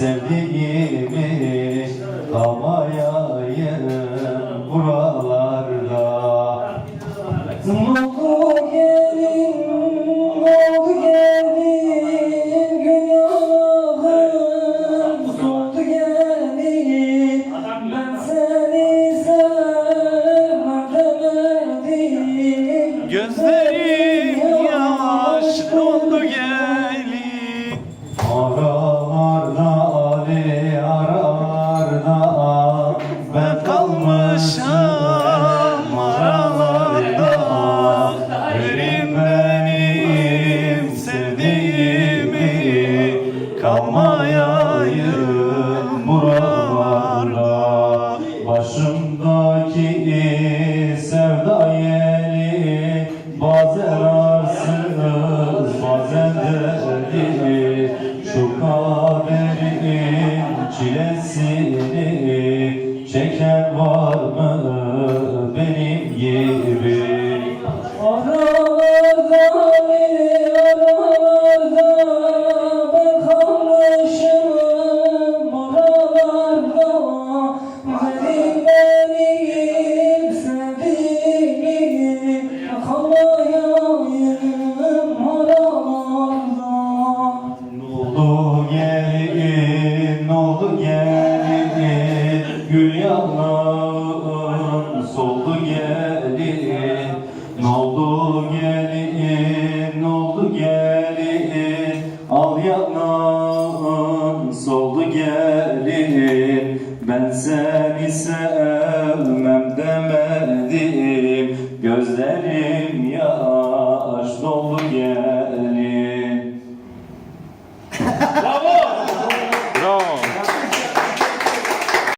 benim kalmışım aralarda Verin benim Kalmayayım buralarda Başımdaki sevda Bazen arsız bazen deli Şu kaderin Var mı benim gibi Canım soldu gelin, oldu gelin, oldu gelin. Al yanım soldu gelin, ben seni sevmem demedim. Gözlerim yaş doldu gelin. Bravo! Bravo!